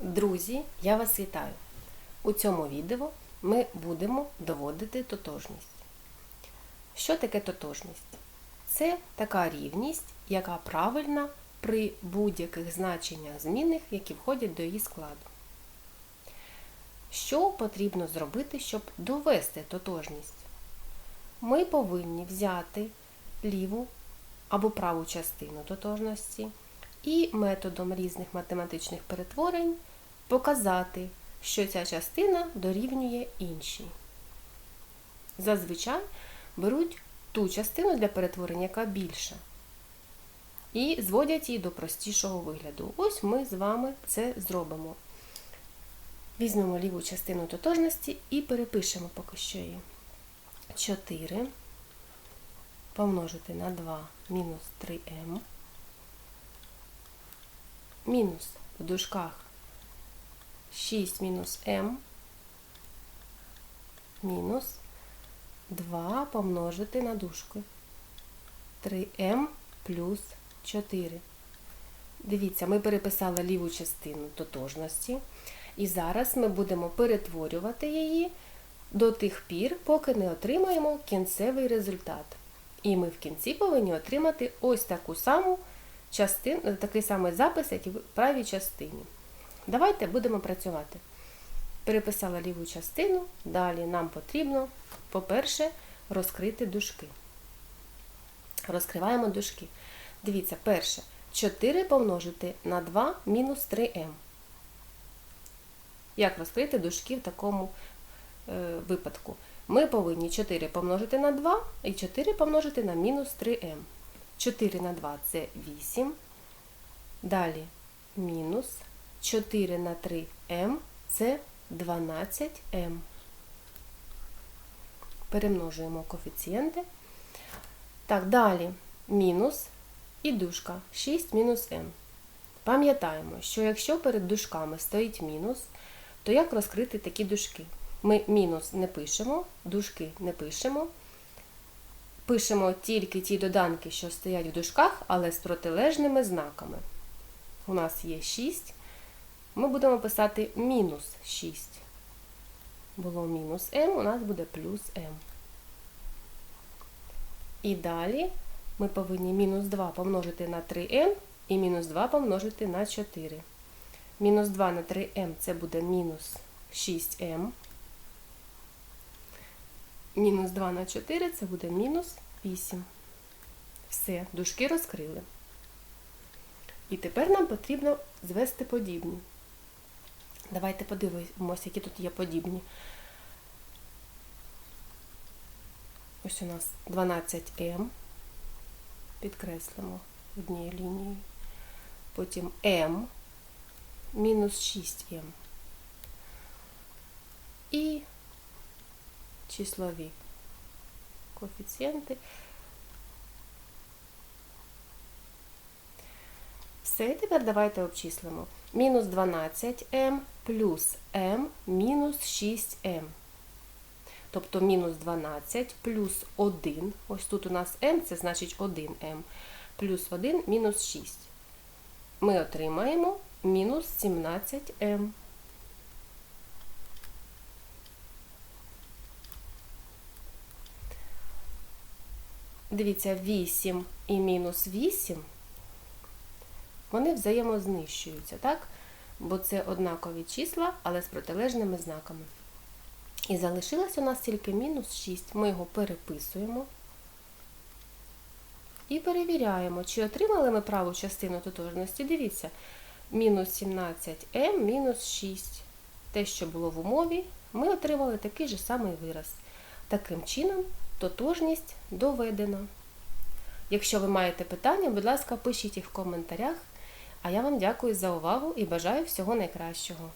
Друзі, я вас вітаю! У цьому відео ми будемо доводити тотожність. Що таке тотожність? Це така рівність, яка правильна при будь-яких значеннях змінних, які входять до її складу. Що потрібно зробити, щоб довести тотожність? Ми повинні взяти ліву або праву частину тотожності і методом різних математичних перетворень показати, що ця частина дорівнює іншій. Зазвичай беруть ту частину для перетворення, яка більша, і зводять її до простішого вигляду. Ось ми з вами це зробимо. Візьмемо ліву частину тотожності і перепишемо поки що її. 4 помножити на 2 мінус 3m мінус в дужках 6 мінус m мінус 2 помножити на дужку 3m плюс 4. Дивіться, ми переписали ліву частину тотожності, і зараз ми будемо перетворювати її до тих пір, поки не отримаємо кінцевий результат. І ми в кінці повинні отримати ось таку саму частин, такий самий запис, як і в правій частині. Давайте будемо працювати. Переписала ліву частину, далі нам потрібно, по-перше, розкрити дужки. Розкриваємо дужки. Дивіться, перше, 4 помножити на 2 мінус 3m. Як розкрити дужки в такому е, випадку? Ми повинні 4 помножити на 2 і 4 помножити на мінус 3m. 4 на 2 це 8. Далі мінус 4 на 3m це 12m. Перемножуємо коефіцієнти. Так, далі мінус і дужка 6 мінус m. Пам'ятаємо, що якщо перед дужками стоїть мінус, то як розкрити такі дужки? Ми мінус не пишемо, дужки не пишемо. Пишемо тільки ті доданки, що стоять в дужках, але з протилежними знаками. У нас є 6. Ми будемо писати мінус 6. Було мінус m, у нас буде плюс m. І далі ми повинні мінус 2 помножити на 3m і мінус 2 помножити на 4. Мінус 2 на 3m це буде мінус 6m. Мінус 2 на 4 це буде мінус 8. Все, дужки розкрили. І тепер нам потрібно звести подібні. Давайте подивимося, які тут є подібні. Ось у нас 12М. Підкреслимо однією лінією. Потім М мінус 6М. І числові коефіцієнти. Все, і тепер давайте обчислимо. Мінус 12m плюс m мінус 6m. Тобто мінус 12 плюс 1. Ось тут у нас m, це значить 1m. Плюс 1 мінус 6. Ми отримаємо мінус 17m. Дивіться, 8 і мінус 8, вони взаємознищуються, так? Бо це однакові числа, але з протилежними знаками. І залишилось у нас тільки мінус 6. Ми його переписуємо і перевіряємо, чи отримали ми праву частину тотожності. Дивіться, мінус 17m, мінус 6. Те, що було в умові, ми отримали такий же самий вираз. Таким чином, тотожність доведена. Якщо ви маєте питання, будь ласка, пишіть їх в коментарях. А я вам дякую за увагу і бажаю всього найкращого.